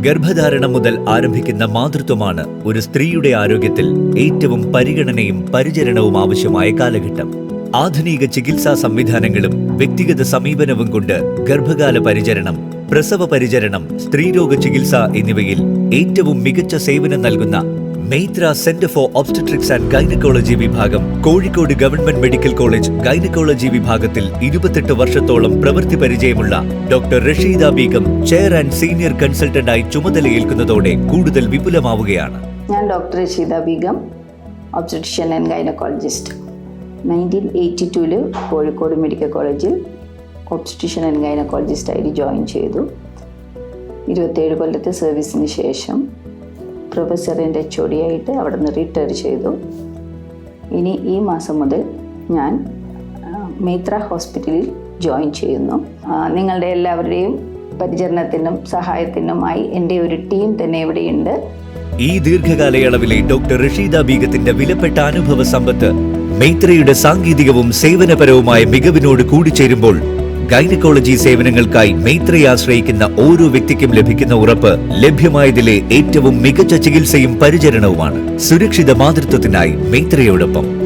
ഗർഭധാരണം മുതൽ ആരംഭിക്കുന്ന മാതൃത്വമാണ് ഒരു സ്ത്രീയുടെ ആരോഗ്യത്തിൽ ഏറ്റവും പരിഗണനയും പരിചരണവും ആവശ്യമായ കാലഘട്ടം. ആധുനിക ചികിത്സാ സംവിധാനങ്ങളും വ്യക്തിഗത സമീപനവും കൊണ്ട് ഗർഭകാല പരിചരണം പ്രസവ പരിചരണം സ്ത്രീരോഗ ചികിത്സ എന്നിവയിൽ ഏറ്റവും മികച്ച സേവനം നൽകുന്ന Meitra centre for obstetrics and gynaecology വിഭാഗം Kozhikode government medical college gynaecology വിഭാഗത്തിൽ ഇരുപത്തെട്ട് വർഷത്തോളം പ്രവൃത്തി പരിചയമുള്ള doctor Rasheeda Beegum chair and senior കൺസൾട്ടന്റായി ചുമതലയേൽക്കുന്നതോടെ കൂടുതൽ വിപുലമാവുകയാണ്. ഞാൻ doctor Rasheeda Beegum obstetrician and gynaecologist. Nineteen eighty ടൂവിൽ കോഴിക്കോട് മെഡിക്കൽ കോളേജിൽ ഒബ്സ്റ്റട്രീഷ്യൻ ആൻഡ് ഗൈനക്കോളജിസ്റ്റായിട്ട് ജോയിൻ ചെയ്തു. ഇരുപത്തേഴ് കൊല്ലത്തെ സർവീസിന് ശേഷം പ്രൊഫസറിന്റെ എച്ച് ആയിട്ട് അവിടെ നിന്ന് റിട്ടയർ ചെയ്തു. ഇനി ഈ മാസം മുതൽ ഞാൻ മേത്ര ഹോസ്പിറ്റലിൽ ജോയിൻ ചെയ്യുന്നു. നിങ്ങളുടെ എല്ലാവരുടെയും പരിചരണത്തിനും സഹായത്തിനുമായി എന്റെ ഒരു ടീം തന്നെ ഇവിടെയുണ്ട്. ഈ ദീർഘകാലയളവിലെ ഡോക്ടർ റഷീദ ബീഗത്തിന്റെ വിലപ്പെട്ട അനുഭവ സമ്പത്ത് മൈത്രയുടെ സാങ്കേതികവും സേവനപരവുമായ മികവിനോട് കൂടിച്ചേരുമ്പോൾ ഗൈനക്കോളജി സേവനങ്ങൾക്കായി മൈത്രയെ ആശ്രയിക്കുന്ന ഓരോ വ്യക്തിക്കും ലഭിക്കുന്ന ഉറപ്പ് ലഭ്യമായതിലെ ഏറ്റവും മികച്ച ചികിത്സയും പരിചരണവുമാണ്. സുരക്ഷിത മാതൃത്വത്തിനായി മൈത്രയോടൊപ്പം.